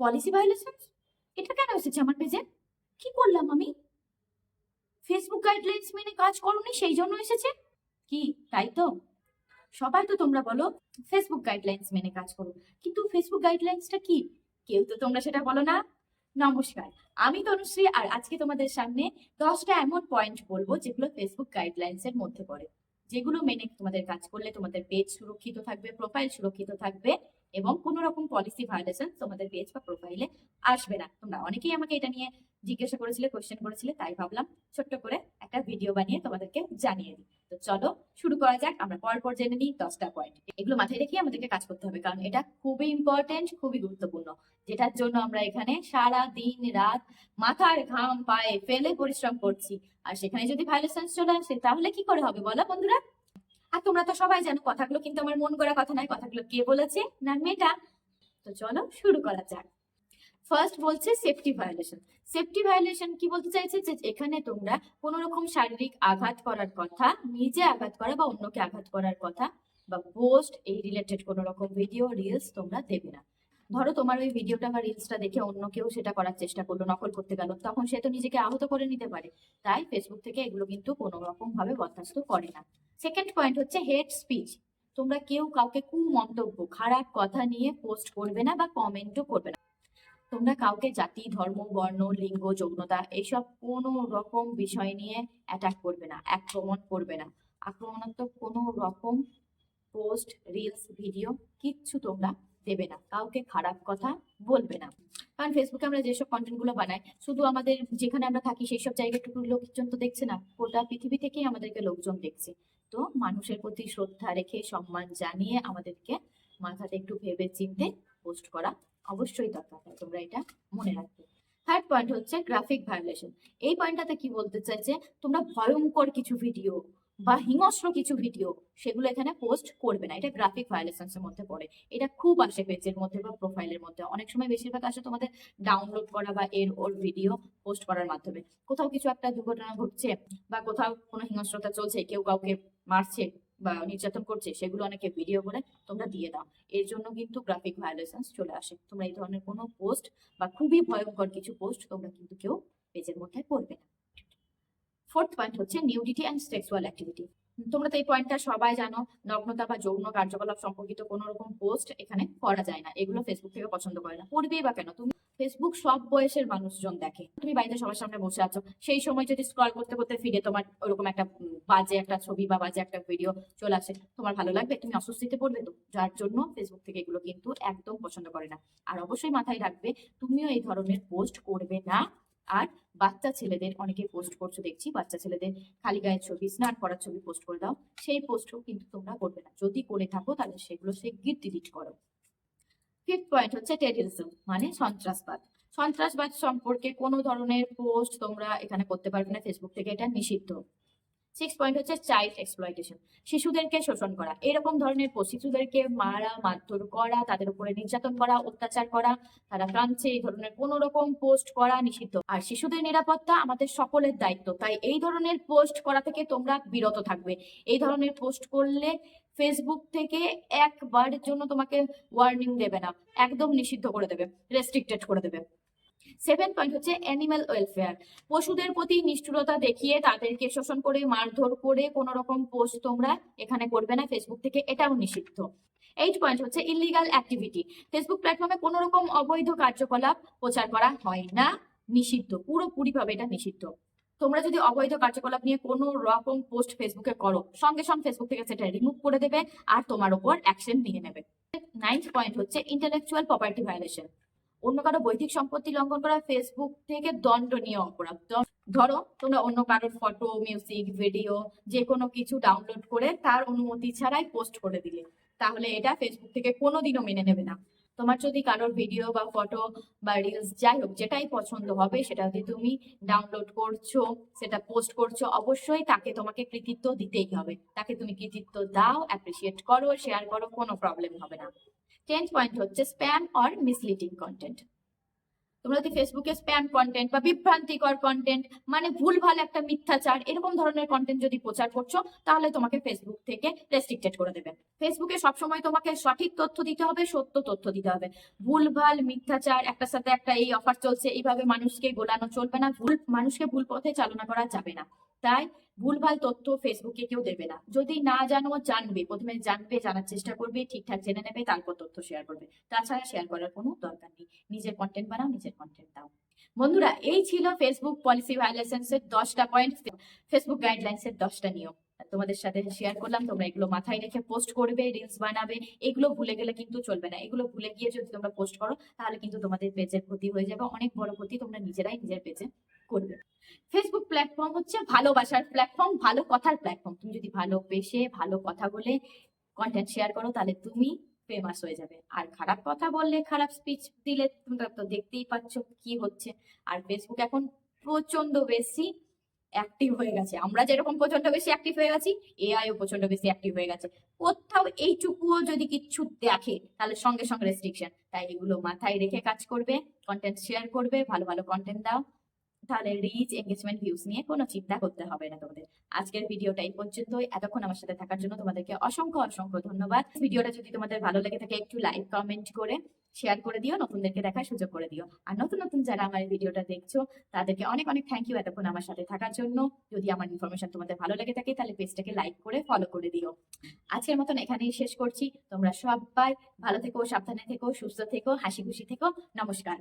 Policy violation এটা কেন এসেছে আমার পেজে কি করলাম আমি? ফেসবুক গাইডলাইন্স মেনে কাজ করোনি, সেই জন্য এসেছে? কি, তাই তো? সবাই তো তোমরা বলো ফেসবুক গাইডলাইন্স মেনে কাজ করো। কিন্তু ফেসবুক গাইডলাইন্সটা কি? কেউ তো তোমরা সেটা বলো না। নমস্কার, আমি তনুশ্রী আর আজকে তোমাদের সামনে দশটা এমন পয়েন্ট বলব যেগুলো ফেসবুক গাইডলাইন্স এর মধ্যে পড়ে। যেগুলো মেনে তোমাদের কাজ করলে তোমাদের পেজ সুরক্ষিত থাকবে প্রোফাইল সুরক্ষিত থাকবে। এবং কোনো রকম পলিসি ভায়োলেশন তোমাদের পেজ বা প্রোফাইলে আসবে না। তোমরা অনেকেই আমাকে এটা নিয়ে জিজ্ঞাসা করেছিলে কোয়েশ্চেন করেছিলে, তাই ভাবলাম ছোট্ট করে একটা ভিডিও বানিয়ে তোমাদেরকে জানিয়ে দিই। তো চলো শুরু করা যাক, আমরা পর পর জেনে নিই দশটা পয়েন্ট এগুলো মাথায় রেখে আমাদেরকে কাজ করতে হবে, কারণ এটা খুবই ইম্পর্টেন্ট খুবই গুরুত্বপূর্ণ। যেটার জন্য আমরা এখানে সারা দিন, রাত মাথার ঘাম পায়ে ফেলে পরিশ্রম করছি। আর সেখানে যদি ভায়োলেশন চলে আসে, তাহলে কি করে হবে বলো বন্ধুরা? আর তোমরা তো সবাই জানো কথাগুলো, কিন্তু আমার মন করা কথা নয়, কথাগুলো কে বলেছে না মেয়েটা? তো চলো শুরু করা যাক। ফার্স্ট বলছে সেফটি ভায়োলেশন সেফটি ভায়োলেশন কি বলতে চাইছে? যে এখানে তোমরা কোনো রকম শারীরিক আঘাত করার কথা, নিজে আঘাত করা বা অন্যকে আঘাত করার কথা বা পোস্ট এই রিলেটেড কোনো রকম ভিডিও রিলস তোমরা দেবে না। ধরো তোমার ওই ভিডিওটা বা রিলসটা দেখে অন্য কেউ সেটা করার চেষ্টা করল, নকল করতে গেল, তখন সে তো নিজেকে আহত করে নিতে পারে। তাই ফেসবুক থেকে এগুলো কিন্তু কোনো রকম ভাবে বরখাস্ত করে না। সেকেন্ড পয়েন্ট হচ্ছে হেড স্পিচ তোমরা কেউ কাউকে কু মন্তব্য খারাপ কথা নিয়ে পোস্ট করবে না বা কমেন্টও করবে না। তোমরা কাউকে জাতি, ধর্ম, বর্ণ, লিঙ্গ, যৌনতা এইসব কোনো রকম বিষয় নিয়ে অ্যাটাক করবে না, আক্রমণ করবে না। আক্রমণাত্মক কোনো রকম পোস্ট রিলস ভিডিও কিচ্ছু তোমরা দেবে না, কাউকে খারাপ কথা বলবে না। কারণ ফেসবুকে আমরা যেসব কন্টেন্টগুলো বানাই, শুধু আমাদের যেখানে আমরা থাকি সেই সব জায়গাটুকু লোকজন তো দেখছে না, গোটা পৃথিবী থেকেই আমাদেরকে লোকজন দেখছে। তো মানুষের প্রতি শ্রদ্ধা রেখে, সম্মান জানিয়ে আমাদেরকে মাথাতে একটু ভেবে চিনতে পোস্ট করা অবশ্যই দরকার তোমরা এটা মনে রাখবে। থার্ড পয়েন্ট হচ্ছে গ্রাফিক ভায়োলেশন এই পয়েন্টটাতে কি বলতে চাইছে তোমরা ভয়ঙ্কর কিছু ভিডিও বা হিংস্র কিছু ভিডিও সেগুলো এখানে পোস্ট করবে না। এটা গ্রাফিক ভায়োলেশনস এর মধ্যে পড়ে। এটা খুব আসে পেজের মধ্যে বা প্রোফাইলের মধ্যে। অনেক সময় বেশিরভাগ আসে তোমাদের ডাউনলোড করা বা এর ওর ভিডিও পোস্ট করার মাধ্যমে। কোথাও কিছু একটা দুর্ঘটনা ঘটছে বা কোথাও কোনো হিংস্রতা চলছে কেউ কাউকে মারছে বা নির্যাতন করছে সেগুলো অনেকে ভিডিও করে তোমরা দিয়ে দাও। এর জন্য কিন্তু গ্রাফিক ভায়োলেশনস চলে আসে। তোমরা এই ধরনের কোনো পোস্ট বা খুবই ভয়ঙ্কর কিছু পোস্ট তোমরা কিন্তু কেউ পেজের মধ্যে করবে না। ফোর্থ পয়েন্ট হচ্ছে নিউডিটি অ্যান্ড সেক্সুয়াল অ্যাক্টিভিটি তোমরা তো এই পয়েন্টটা সবাই জানো, নগ্নতা বা যৌন কার্যকলাপ সম্পর্কিত কোনো রকম পোস্ট এখানে করা যায় না। এগুলো ফেসবুক থেকে পছন্দ করে না। করবেই বা কেন? তুমি ফেসবুক সব বয়সের মানুষজন দেখে। তুমি বাড়িতে সবার সামনে বসে আছো। সেই সময় যদি স্ক্রল করতে করতে ফিরে তোমার ওরকম একটা বাজে একটা ছবি বা বাজে একটা ভিডিও চলে আসে, তোমার ভালো লাগবে? তুমি অস্বস্তিতে পড়বে তো? যার জন্য ফেসবুক থেকে এগুলো কিন্তু একদম পছন্দ করে না। আর অবশ্যই মাথায় রাখবে, তুমিও এই ধরনের পোস্ট করবে না। আর বাচ্চা ছেলেদের, অনেকে পোস্ট করছ দেখছি, বাচ্চা ছেলেদের খালি গায়ের ছবি স্নান করার ছবি পোস্ট করে দাও, সেই পোস্টও কিন্তু তোমরা করবে না। যদি করে থাকো, তাহলে সেগুলো সে শিগগির ডিলিট করো। ফিফথ পয়েন্ট হচ্ছে টেরিজম মানে সন্ত্রাসবাদ। সন্ত্রাসবাদ সম্পর্কে কোনো ধরনের পোস্ট তোমরা এখানে করতে পারবে না ফেসবুক থেকে, এটা নিষিদ্ধ। সিক্স পয়েন্ট হচ্ছে চাইল্ড এক্সপ্লয়টেশন শিশুদেরকে শোষণ করা। এরকম ধরনের শিশুদেরকে মারা, মারধর করা, তাদের উপরে নির্যাতন করা, অত্যাচার করা, তারা কাঁদছে, এই ধরনের কোনো রকম পোস্ট করা নিষিদ্ধ। আর শিশুদের নিরাপত্তা আমাদের সকলের দায়িত্ব। তাই এই ধরনের পোস্ট করা থেকে তোমরা বিরত থাকবে। এই ধরনের পোস্ট করলে ফেসবুক থেকে একবারের জন্য তোমাকে ওয়ার্নিং দেবে না। একদম নিষিদ্ধ করে দেবে। রেস্ট্রিক্টেড করে দেবে। সেভেন পয়েন্ট হচ্ছে অ্যানিম্যাল ওয়েলফেয়ার পশুদের প্রতি নিষ্ঠুরতা দেখিয়ে তাদেরকে শোষণ করে, মারধর করে কোনো রকম পোস্ট তোমরা এখানে করবে না ফেসবুক থেকে এটাও নিষিদ্ধ। এইট পয়েন্ট হচ্ছে ইলিগাল অ্যাক্টিভিটি ফেসবুক প্ল্যাটফর্মে কোনো রকম অবৈধ কার্যকলাপ প্রচার করা হয় না, নিষিদ্ধ, পুরোপুরিভাবে এটা নিষিদ্ধ। তোমরা যদি অবৈধ কার্যকলাপ নিয়ে কোনো রকম পোস্ট ফেসবুকে করো, সঙ্গে সঙ্গে ফেসবুক থেকে সেটা রিমুভ করে দেবে আর তোমার উপর অ্যাকশন নিয়ে নেবে। নাইন্থ পয়েন্ট হচ্ছে ইন্টেলেকচুয়াল প্রপার্টি ভায়োলেশন অন্য কারও বৈদিক সম্পত্তি লঙ্ঘন করা ফেসবুক থেকে দণ্ডনীয় অপরাধ। ধরো, তোমরা অন্য কারোর ফটো মিউজিক ভিডিও যে কোনো কিছু ডাউনলোড করে তার অনুমতি ছাড়াই পোস্ট করে দিলে। তাহলে এটা ফেসবুক থেকে কোনোদিনও মেনে নেবে না। তোমার যদি কারোর ভিডিও বা ফটো বা রিলস যাই হোক, যেটাই পছন্দ হবে, সেটা যদি তুমি ডাউনলোড করছ, সেটা পোস্ট করছ, অবশ্যই তাকে তোমাকে কৃতিত্ব দিতেই হবে। তাকে তুমি কৃতিত্ব দাও অ্যাপ্রিসিয়েট করো শেয়ার করো, কোনো প্রবলেম হবে না। টেন্থ পয়েন্ট হচ্ছে স্প্যাম অর মিসলিডিং কন্টেন্ট তোমরা যদি ফেসবুকে স্প্যাম কন্টেন্ট বা বিভ্রান্তিকর কন্টেন্ট মানে ভুল ভালো একটা মিথ্যাচার, এরকম ধরনের কন্টেন্ট যদি প্রচার করছ, তাহলে তোমাকে ফেসবুক থেকে রেস্ট্রিক্টেড করে দেবে। ফেসবুকে সবসময় তোমাকে সঠিক তথ্য দিতে হবে, সত্য তথ্য দিতে হবে। ভুল ভালো মিথ্যাচার, একটার সাথে একটা এই অফার চলছে, এইভাবে মানুষকে গোলানো চলবে না, ভুল, মানুষকে ভুল পথে চালনা করা যাবে না। তাই ভুলভাল তথ্য ফেসবুকে কেউ দেবে না। যদি না জানো জানবে। প্রথমে জানবে, জানার চেষ্টা করবে, ঠিকঠাক জেনে নেবে, তারপর তথ্য শেয়ার করবে। তাছাড়া শেয়ার করার কোনো দরকার নেই। নিজের কন্টেন্ট বানাও, নিজের কন্টেন্ট দাও। বন্ধুরা, এই ছিল ফেসবুক পলিসি ভায়োলেশনস এর দশটা পয়েন্ট ফেসবুক গাইডলাইন্স এর দশটা নিয়ম। তোমাদের সাথে শেয়ার করলাম। তোমরা এগুলো মাথায় রেখে পোস্ট করবে রিলস বানাবে। এগুলো ভুলে গেলে কিন্তু চলবে না। এগুলো ভুলে গিয়ে যদি তোমরা পোস্ট করো, তাহলে কিন্তু তোমাদের পেজের ক্ষতি হয়ে যাবে। অনেক বড় ক্ষতি তোমরা নিজেরাই নিজের পেজে করবে। ফেসবুক প্ল্যাটফর্ম হচ্ছে ভালোবাসার প্ল্যাটফর্ম ভালো কথার প্ল্যাটফর্ম তুমি যদি ভালোবেসে ভালো কথা বলে কন্টেন্ট শেয়ার করো, তাহলে তুমি ফেমাস হয়ে যাবে। আর খারাপ কথা বললে, খারাপ স্পিচ দিলে তোমরা তো দেখতেই পাচ্ছ কি হচ্ছে। আর ফেসবুক এখন প্রচণ্ড বেশি অ্যাক্টিভ হয়ে গেছে। আমরা যেরকম প্রচণ্ড বেশি অ্যাক্টিভ হয়ে গেছি এআইও প্রচণ্ড বেশি অ্যাক্টিভ হয়ে গেছে। কোথাও এইটুকুও যদি কিছু দেখে, তাহলে সঙ্গে সঙ্গে রেস্ট্রিকশন তাই এগুলো মাথায় রেখে কাজ করবে কন্টেন্ট শেয়ার করবে, ভালো ভালো কন্টেন্ট দাও। তাহলে রিচ এঙ্গেজমেন্ট ভিউজ নিয়ে কোনো চিন্তা করতে হবে না তোমাদের। আজকের ভিডিওটা এই পর্যন্তই। এতক্ষণ আমার সাথে থাকার জন্য তোমাদেরকে অসংখ্য অসংখ্য ধন্যবাদ। ভিডিওটা যদি তোমাদের ভালো লেগে থাকে, একটু লাইক কমেন্ট করে শেয়ার করে দিও, নতুনদেরকে দেখার সুযোগ করে দিও। আর নতুন নতুন যারা আমার এই ভিডিওটা দেখছ, তাদেরকে অনেক অনেক থ্যাংক ইউ এতক্ষণ আমার সাথে থাকার জন্য। যদি আমার ইনফরমেশন তোমাদের ভালো লেগে থাকে, তাহলে পেজটাকে লাইক করে ফলো করে দিও। আজকের মতন এখানেই শেষ করছি। তোমরা সবাই ভালো থেকো, সাবধানে থেকো, সুস্থ থেকো, হাসি খুশি থেকো। নমস্কার।